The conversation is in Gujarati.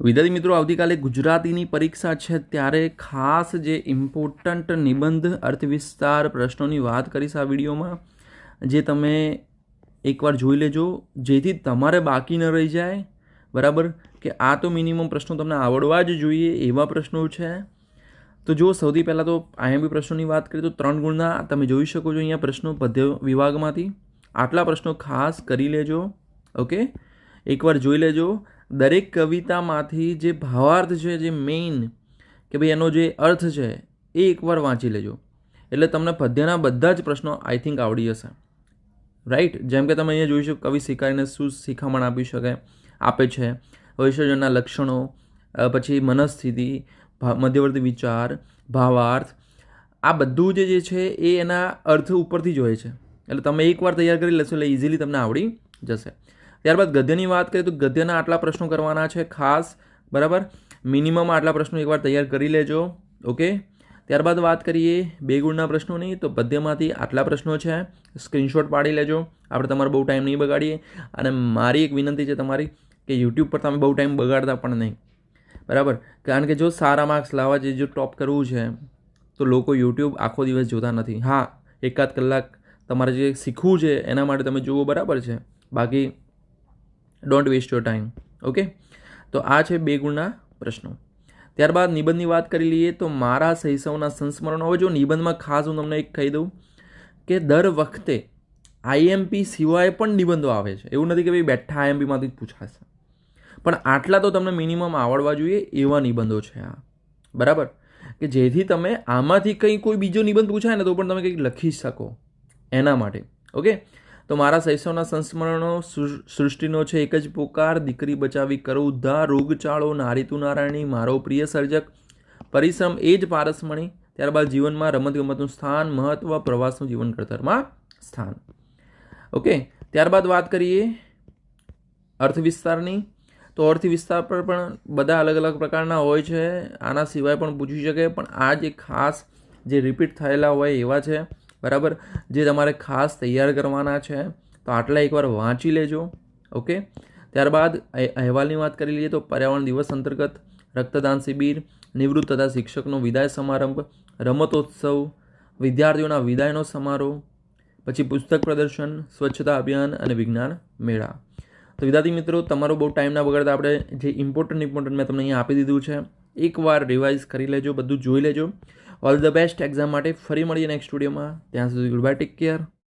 વિદ્યાર્થી મિત્રો, આવતીકાલે ગુજરાતીની પરીક્ષા છે ત્યારે ખાસ જે ઇમ્પોર્ટન્ટ નિબંધ અર્થવિસ્તાર પ્રશ્નોની વાત કરીશ આ વિડીયોમાં, જે તમે એકવાર જોઈ લેજો. જેથી તમારે બાકી ન રહી જાય, બરાબર? કે આ તો મિનિમમ પ્રશ્નો તમને આવડવા જ જોઈએ એવા પ્રશ્નો છે. તો જો સૌથી પહેલાં તો આઈએમબી પ્રશ્નોની વાત કરીએ તો ત્રણ ગુણના તમે જોઈ શકો છો અહીંયા પ્રશ્નો પદ્ય વિભાગમાંથી. આટલા પ્રશ્નો ખાસ કરી લેજો, ઓકે? એકવાર જોઈ લેજો. દરેક કવિતામાંથી જે ભાવાર્થ છે, જે મેઇન કે ભાઈ એનો જે અર્થ છે, એ એકવાર વાંચી લેજો. એટલે તમને પદ્યના બધા જ પ્રશ્નો આઈ થિંક આવડી જશે. રાઈટ જેમ કે તમે અહીંયા જોઈશું કવિ શિકારીને શું શિખામણ આપી શકે આપે છે. વિસર્જનના લક્ષણો પછી મનસ્થિતિ મધ્યવર્તી વિચાર, ભાવાર્થ. આ બધું જે જે છે, એ એના અર્થ ઉપરથી જ હોય છે. એટલે તમે એકવાર તૈયાર કરી લેશો એટલે ઇઝીલી તમને આવડી જશે. ત્યારબાદ ગદ્યની વાત કરીએ તો ગદ્યના આટલા પ્રશ્નો કરવાના છે ખાસ, બરાબર? મિનિમમ આટલા પ્રશ્નો એકવાર તૈયાર કરી લેજો, ઓકે? ત્યારબાદ વાત કરીએ બે ગુણના પ્રશ્નોની, તો પદ્યમાંથી આટલા પ્રશ્નો છે, સ્ક્રીનશોટ પાડી લેજો, આપણે તમારો બહુ ટાઈમ નહીં બગાડીએ. અને મારી એક વિનંતી છે તમારી કે યુટ્યુબ પર તમે બહુ ટાઈમ બગાડતા પણ નહીં, બરાબર? કારણ કે જો સારા માર્ક્સ લાવવા જે જો ટોપ કરવું છે, તો લોકો યુટ્યુબ આખો દિવસ જોતા નથી. હા, એકાદ કલાક તમારે જે શીખવું છે, એના માટે તમે જુઓ, બરાબર છે? બાકી don't waste your time okay તો આ છે બે ગુણના પ્રશ્નો. ત્યારબાદ નિબંધની વાત કરી લઈએ તો મારા શૈશવના સંસ્મરણો. હવે જો નિબંધમાં ખાસ હું તમને એક કહી દઉં કે દર વખતે આઈએમપી સિવાય પણ નિબંધો આવે છે. એવું નથી કે ભાઈ બેઠા આઈએમપીમાંથી જ પૂછાશે. પણ આટલા તો તમને મિનિમમ આવડવા જોઈએ એવા નિબંધો છે આ. બરાબર? કે જેથી તમે આમાંથી કંઈ કોઈ બીજો નિબંધ પૂછાય ને તો પણ તમે કંઈક લખી શકો એના માટે. ઓકે તો મારા શૈશવના સંસ્મરણો સૃષ્ટિનો છે એક જ પોકાર, દીકરી બચાવી કરો ઉદ્ધાર રોગચાળો નારીતુ નારાયણી, મારો પ્રિય સર્જક. પરિશ્રમ એ જ પારસમણી, ત્યારબાદ જીવનમાં રમતગમતનું સ્થાન, મહત્વ, પ્રવાસનું જીવન ઘડતરમાં સ્થાન. ઓકે, ત્યારબાદ વાત કરીએ અર્થ વિસ્તારની. તો અર્થ વિસ્તાર પર પણ બધા અલગ અલગ પ્રકારના હોય છે. આના સિવાય પણ પૂછી શકે, પણ આ જે ખાસ જે રિપીટ થયેલા હોય એવા છે. બરાબર? જે તમારે ખાસ તૈયાર કરવાના છે, તો આટલા એકવાર વાંચી લેજો, ઓકે? ત્યારબાદ અહે- અહેવાલની વાત કરી લઈએ તો પર્યાવરણ દિવસ અંતર્ગત રક્તદાન શિબિર, નિવૃત્ત તથા શિક્ષકનો વિદાય સમારંભ, રમતોત્સવ, વિદ્યાર્થીઓના વિદાયનો સમારોહ, પછી પુસ્તક પ્રદર્શન, સ્વચ્છતા અભિયાન અને વિજ્ઞાન મેળા. તો વિદ્યાર્થી મિત્રો, તમારો બહુ ટાઈમ ના બગાડતા આપણે જે ઇમ્પોર્ટન્ટ ઇમ્પોર્ટન્ટ મેં તમને અહીંયા આપી દીધું છે એકવાર રિવાઇઝ કરી લેજો, બધું જોઈ લેજો. ઓલ ધ બેસ્ટ એક્ઝામ માટે ફરી મળીએ નેક્સ્ટ સ્ટુડિયોમાં ત્યાં સુધી ગુડ બાય ટેક કેર